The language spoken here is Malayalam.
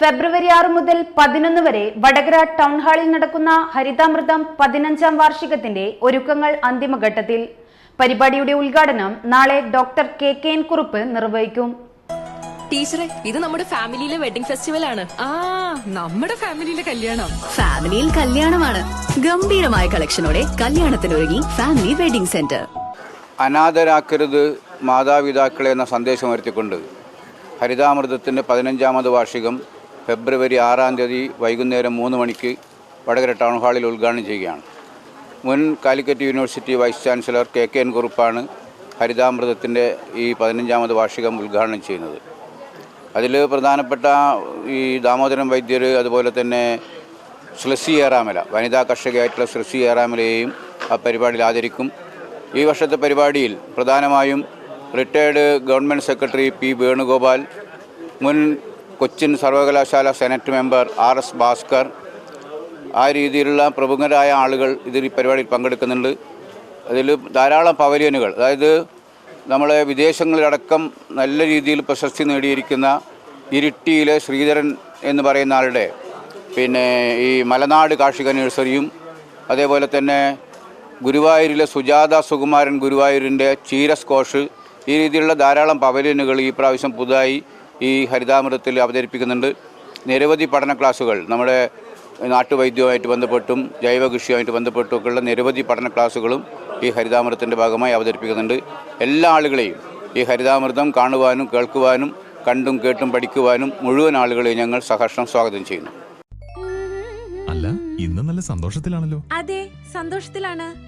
ഫെബ്രുവരി ആറ് മുതൽ പതിനൊന്ന് വരെ വടകര ടൗൺ ഹാളിൽ നടക്കുന്ന ഹരിതാമൃതം പതിനഞ്ചാം വാർഷികത്തിന്റെ ഒരുക്കങ്ങൾ അന്തിമഘട്ടത്തിൽ. പരിപാടിയുടെ ഉദ്ഘാടനം നാളെ doctor K K N Kurup നിർവഹിക്കും. ടീച്ചറെ ഇത് നമ്മുടെ ഫാമിലിയിലെ വെഡിംഗ് ഫെസ്റ്റിവൽ ആണ്. ആ നമ്മുടെ ഫാമിലിയിലെ കല്യാണം. ഫാമിലിയിൽ കല്യാണമാണ്. ഗംഭീരമായ കളക്ഷനോടെ കല്യാണത്തിനൊരുങ്ങി ഫാമിലി വെഡിംഗ് സെന്റർ. അനാഥരാക്കരുത് മാതാപിതാക്കളെ എന്ന സന്ദേശം ഉയർത്തിക്കൊണ്ട് ഹരിതാമൃതത്തിന്റെ പതിനഞ്ചാമത് വാർഷികം ഫെബ്രുവരി ആറാം തീയതി വൈകുന്നേരം മൂന്ന് മണിക്ക് വടകര ടൗൺ ഹാളിൽ ഉദ്ഘാടനം ചെയ്യുകയാണ്. മുൻ Calicut university vice chancellor K K N കുറുപ്പാണ് ഹരിതാമൃതത്തിന്റെ ഈ പതിനഞ്ചാമത് വാർഷികം ഉദ്ഘാടനം ചെയ്യുന്നത്. അതിൽ പ്രധാനപ്പെട്ട ഈ ദാമോദരൻ വൈദ്യർ അതുപോലെ തന്നെ ശ്ലസി ഏറാമല വനിതാ കർഷകയായിട്ടുള്ള ശ്ലസി ഏറാമലയെയും ആ പരിപാടിയിൽ ആദരിക്കും. ഈ വർഷത്തെ പരിപാടിയിൽ പ്രധാനമായും retired government secretary P Venugopal മുൻ കൊച്ചിൻ സർവകലാശാല senate member R S Bhaskar. ആ രീതിയിലുള്ള പ്രമുഖരായ ആളുകൾ ഇതിൽ ഈ പരിപാടിയിൽ പങ്കെടുക്കുന്നുണ്ട്. അതിൽ ധാരാളം പവലിയനുകൾ അതായത് നമ്മളെ വിദേശങ്ങളിലടക്കം നല്ല രീതിയിൽ പ്രശസ്തി നേടിയിരിക്കുന്ന ഇരിട്ടിയിലെ ശ്രീധരൻ എന്ന് പറയുന്ന ആളുടെ പിന്നെ ഈ മലനാട് കാർഷിക നഴ്സറിയും അതേപോലെ തന്നെ ഗുരുവായൂരിലെ സുജാത സുകുമാരൻ ഗുരുവായൂരിന്റെ ചീരസ്കോഷ് ഈ രീതിയിലുള്ള ധാരാളം പവലിയനുകൾ ഈ പ്രാവശ്യം പുതുതായി ഈ ഹരിതാമൃതത്തിൽ അവതരിപ്പിക്കുന്നുണ്ട്. നിരവധി പഠന ക്ലാസ്സുകൾ നമ്മുടെ നാട്ടുവൈദ്യവുമായിട്ട് ബന്ധപ്പെട്ടും ജൈവ കൃഷിയുമായിട്ട് ബന്ധപ്പെട്ടുമൊക്കെയുള്ള നിരവധി പഠന ക്ലാസ്സുകളും ഈ ഹരിതാമൃതത്തിന്റെ ഭാഗമായി അവതരിപ്പിക്കുന്നുണ്ട്. എല്ലാ ആളുകളെയും ഈ ഹരിതാമൃതം കാണുവാനും കേൾക്കുവാനും കണ്ടും കേട്ടും പഠിക്കുവാനും മുഴുവൻ ആളുകളെയും ഞങ്ങൾ സഹർഷം സ്വാഗതം ചെയ്യുന്നു. അല്ല ഇന്ന് നല്ല സന്തോഷത്തിലാണല്ലോ. അതെ സന്തോഷത്തിലാണ്.